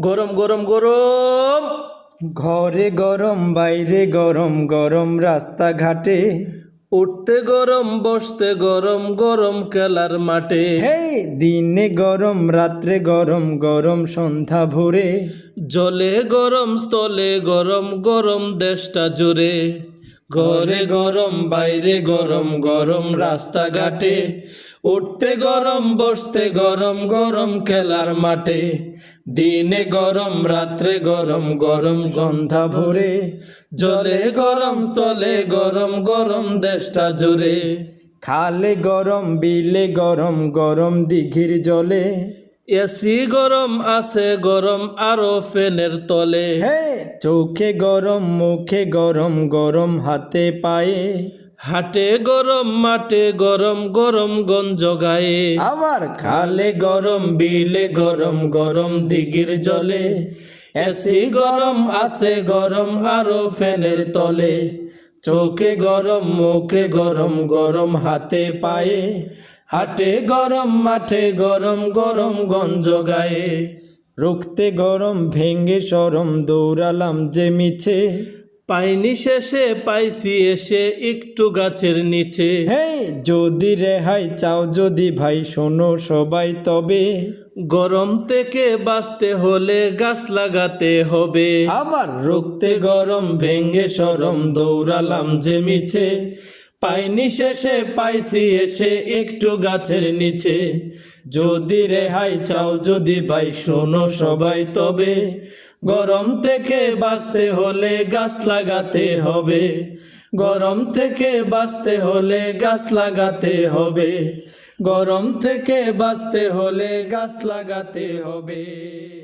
গরম গরম গরম। ঘরে গরম বাইরে গরম গরম রাস্তাঘাটে। উঠতে গরম বসতে গরম গরম খেলার মাঠে। হে দিনে গরম রাত্রে গরম গরম সন্ধ্যা ভোরে। জলে গরম স্থলে গরম গরম দেশটা জুড়ে। ঘরে গরম বাইরে গরম গরম রাস্তাঘাটে। উঠতে গরম বসতে গরম গরম খেলার মাঠে। দিনে গরম রাত্রে গরম গরম সন্ধ্যা ভোরে। জলে গরম স্থলে গরম গরম দেশটা জুড়ে খালে গরম বিলে গরম গরম দিঘির জলে। এসি গরম আছে গরম আরও ফ্যানের তলে। হে চোখে গরম মুখে গরম গরম হাতে পায়ে। হাটে গরম, মাঠে গরম গরম গঞ্জ গায়ে আবার খালে গরম, বিলে গরম গরম দিঘির জলে। এসি গরম, আছে গরম, আরও ফ্যানের তলে। চোখে গরম, মুখে গরম গরম হাতে পায়ে। হাটে গরম, মাঠে গরম গরম গঞ্জ গায়ে রুখতে গরম ভেঙ্গে সরম, দৌড়ালাম যে মিছে। পাইনি শেষে পাইছি এসে একটু গাছের নিচে। হে যদি রেহাই চাও যদি ভাই শোনো সবাই তবে। গরম থেকে বাঁচতে হলে গাছ লাগাতে হবে। আবার রুখতে গরম ভেঙ্গে সরম দৌড়ালাম যে মিছে। পাইনি শেষে পাইছি এসে একটু গাছের নিচে। যদি রেহাই চাও, যদি ভাই শোনো সবাই তবে। গরম থেকে বাঁচতে হলে গাছ লাগাতে হবে। গরম থেকে বাঁচতে হলে গাছ লাগাতে হবে। গরম থেকে বাঁচতে হলে গাছ লাগাতে হবে।